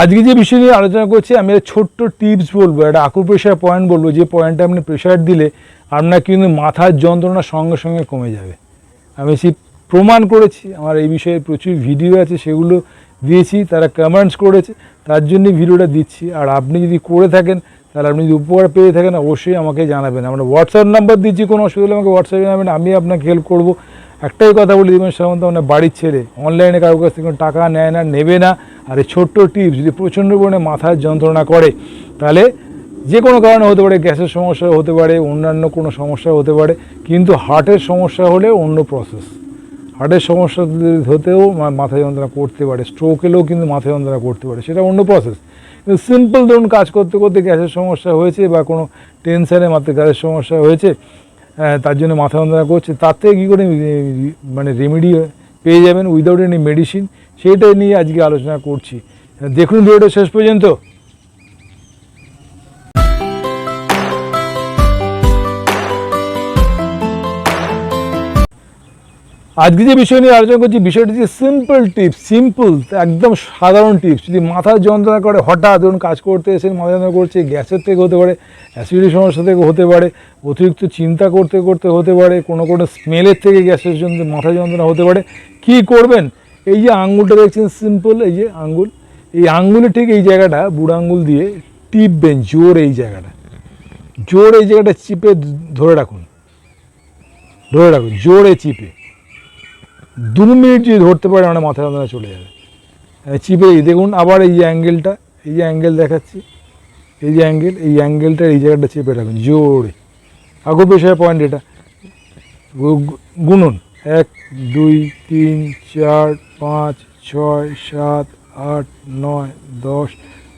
আজকে যে বিষয় নিয়ে আলোচনা করছি, আমি ছোট্ট টিপস বলব, একটা আকুপ্রেশার পয়েন্ট বলব, যে পয়েন্টটা আপনি প্রেশার দিলে আপনার কিন্তু মাথার যন্ত্রণা সঙ্গে সঙ্গে কমে যাবে। আমি সেই প্রমাণ করেছি, আমার এই বিষয়ে প্রচুর ভিডিও আছে, সেগুলো দিয়েছি, তারা কমেন্টস করেছে, তার জন্য ভিডিওটা দিচ্ছি। আর আপনি যদি করে থাকেন, তাহলে আপনি যদি উপকার পেয়ে থাকেন, অবশ্যই আমাকে জানাবেন। আমরা হোয়াটসঅ্যাপ নাম্বার দিচ্ছি, কোনো অসুবিধা হলে আমাকে হোয়াটসঅ্যাপে জানাবেন, আমি আপনাকে হেল্প করব। একটাই কথা বলি দেবেন সামন্ত মানে বাড়ির ছেলে। অনলাইনে কারোর কাছ থেকে টাকা নেয় না, নেবে না। আর এই ছোট্ট টিপস, যদি প্রচণ্ড পরিমাণে মাথার যন্ত্রণা করে, তাহলে যে কোনো কারণে হতে পারে, গ্যাসের সমস্যা হতে পারে, অন্যান্য কোনো সমস্যা হতে পারে, কিন্তু হার্টের সমস্যা হলে অন্য প্রসেস হার্টের সমস্যা হতেও মাথা যন্ত্রণা করতে পারে স্ট্রোক এলেও কিন্তু মাথা যন্ত্রণা করতে পারে, সেটা অন্য প্রসেস কিন্তু সিম্পল ধরুন, কাজ করতে করতে গ্যাসের সমস্যা হয়েছে বা কোনো টেনশনে মাথায় গ্যাসের সমস্যা হয়েছে তার জন্য মাথা যন্ত্রণা করছে। তার থেকে কী করে মানে রেমেডি পেয়ে যাবেন উইদাউট এনি মেডিসিন সেইটাই নিয়ে আজকে আলোচনা করছি। দেখুন ভিডিওটা শেষ পর্যন্ত। আজকে যে বিষয় নিয়ে আলোচনা করছি, বিষয়টি হচ্ছে সিম্পল টিপস সিম্পল একদম সাধারণ টিপস যদি মাথার যন্ত্রণা করে, হঠাৎ ধরুন কাজ করতে এসে মাথা যন্ত্রণা করছে, গ্যাসের থেকে হতে পারে অ্যাসিডিটি সমস্যা থেকে হতে পারে, অতিরিক্ত চিন্তা করতে করতে হতে পারে, কোনো কোনো স্মেলের থেকে গ্যাসের জন্য মাথা যন্ত্রণা হতে পারে, কি করবেন? এই যে আঙ্গুলটা দেখছেন সিম্পল এই যে আঙ্গুল, এই আঙ্গুলে ঠিক এই জায়গাটা, বুড়ো আঙ্গুল দিয়ে টিপবেন, জোর এই জায়গাটা। জোর এই জায়গাটা চিপে ধরে রাখুন। ধরে রাখুন, জোরে চিপে। দু মিনিট যদি ধরতে পারে মানে মাথা যন্ত্রণা চলে যাবে। চিপে দেখুন, আবার এই যে অ্যাঙ্গেলটা এই যে অ্যাঙ্গেল দেখাচ্ছি। এই যে অ্যাঙ্গেল এই অ্যাঙ্গেলটা এই জায়গাটা চেপে রাখুন, জোরে। আগু পেশায় পয়েন্ট এটা। গুনুন। এক, দুই, তিন, চার, পাঁচ, ছয়, সাত, আট, নয়, দশ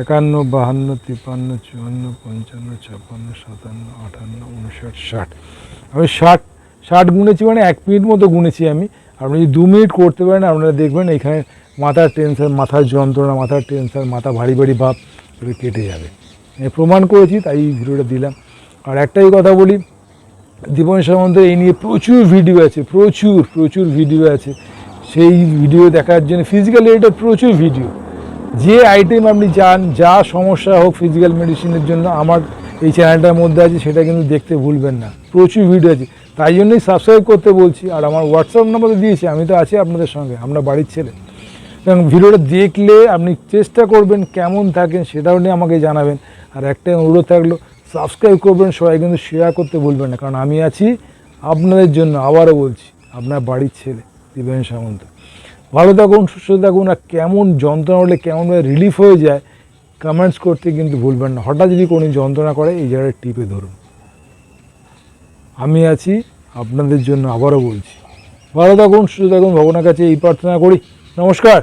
একান্ন, বাহান্ন, তিপ্পান্ন, চুয়ান্ন, পঞ্চান্ন, ছাপ্পান্ন, সাতান্ন আটান্ন উনষাট, ষাট। আমি ষাট ষাট গুনেছি মানে এক মিনিট মতো গুনেছি আমি। আপনি যদি দু মিনিট করতে পারেন, আপনারা দেখবেন এখানে মাথার টেনশন, মাথার যন্ত্রণা, মাথার টেনশন, মাথা ভারী ভারী ভাব এগুলো কেটে যাবে। আমি প্রমাণ করেছি, তাই এই ভিডিওটা দিলাম। আর একটাই কথা বলি, দীপন সামন্তের এই নিয়ে প্রচুর ভিডিও আছে, প্রচুর প্রচুর ভিডিও আছে। সেই ভিডিও দেখার জন্য ফিজিক্যালি এটা প্রচুর ভিডিও। যে আইটেম আপনি চান, যা সমস্যা হোক ফিজিক্যাল মেডিসিনের জন্য, আমার এই চ্যানেলটার মধ্যে আছে, সেটা কিন্তু দেখতে ভুলবেন না। প্রচুর ভিডিও আছে। তাই জন্যই সাবস্ক্রাইব করতে বলছি, আর আমার হোয়াটসঅ্যাপ নাম্বার দিয়েছি, আমি তো আছি আপনাদের সঙ্গে, আমরা বাড়ির ছেলে। এবং ভিডিওটা দেখলে আপনি চেষ্টা করবেন কেমন থাকেন, সেটাও নিয়ে আমাকে জানাবেন। আর একটাই অনুরোধ থাকল সাবস্ক্রাইব করবেন, সবাই কিন্তু শেয়ার করতে ভুলবেন না। কারণ আমি আছি আপনাদের জন্য, আবারও বলছি, আপনার বাড়ির ছেলে, দিবেন সামন্ত। ভালো থাকুন সুস্থ থাকুন আর কেমন যন্ত্রণা হলে কেমনভাবে রিলিফ হয়ে যায় কমেন্টস করতে কিন্তু ভুলবেন না। হঠাৎ যদি কোনো যন্ত্রণা করে, এই জায়গায় টিপে ধরুন। আমি আছি, আপনাদের জন্য আবারও বলছি। ভালো থাকুন সুস্থ থাকুন ভগবানের কাছে এই প্রার্থনা করি। নমস্কার।